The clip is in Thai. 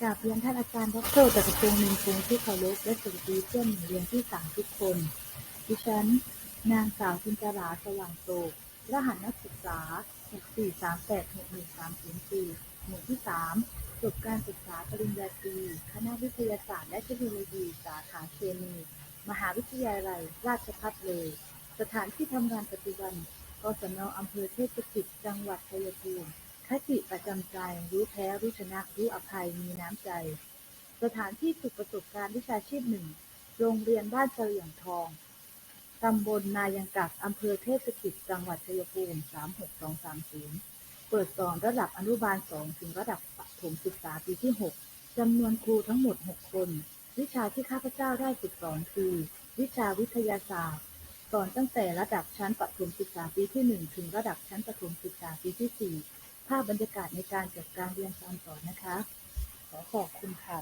กราบเรียนท่านอาจารย์ดรจตุพงษ์นินพงษ์ที่เคารพและสวัสดีเพื่อนเรียนที่สามทุกคน ดิฉัน นางสาวจินตราสว่างโตรหัสนักศึกษา 643861304 หมู่ที่ 3 จบการศึกษาปริญญาตรี คณะวิทยาศาสตร์และเทคโนโลยีสาขาเคมี มหาวิทยาลัย ราชภัฏเลย สถานที่ทำงานปัจจุบันกศนอำเภอเทพสถิต จังหวัดชัยภูมิ คติประจำใจ รู้แพ้รู้ชนะ รู้อภัยมีน้ำใจ สถานที่ฝึกประสบการณ์วิชาชีพหนึ่ง โรงเรียนบ้านเฉลียงทอง ตำบลนายังกักอำเภอเทพสถิต จังหวัดชัยภูมิ 36230 เปิดสอนระดับอนุบาล 2 ถึงระดับประถมศึกษาปีที่ 6 จำนวนครูทั้งหมด 6 คน วิชาที่ข้าพเจ้าได้ฝึกสอนคือ วิชาวิทยาศาสตร์สอนตั้งแต่ระดับชั้นประถมศึกษาปีที่ 1 ถึงระดับชั้นประถมศึกษาปีที่ 4 ภาพบรรยากาศในการจัดการเรียนการสอนนะคะ ขอขอบคุณค่ะ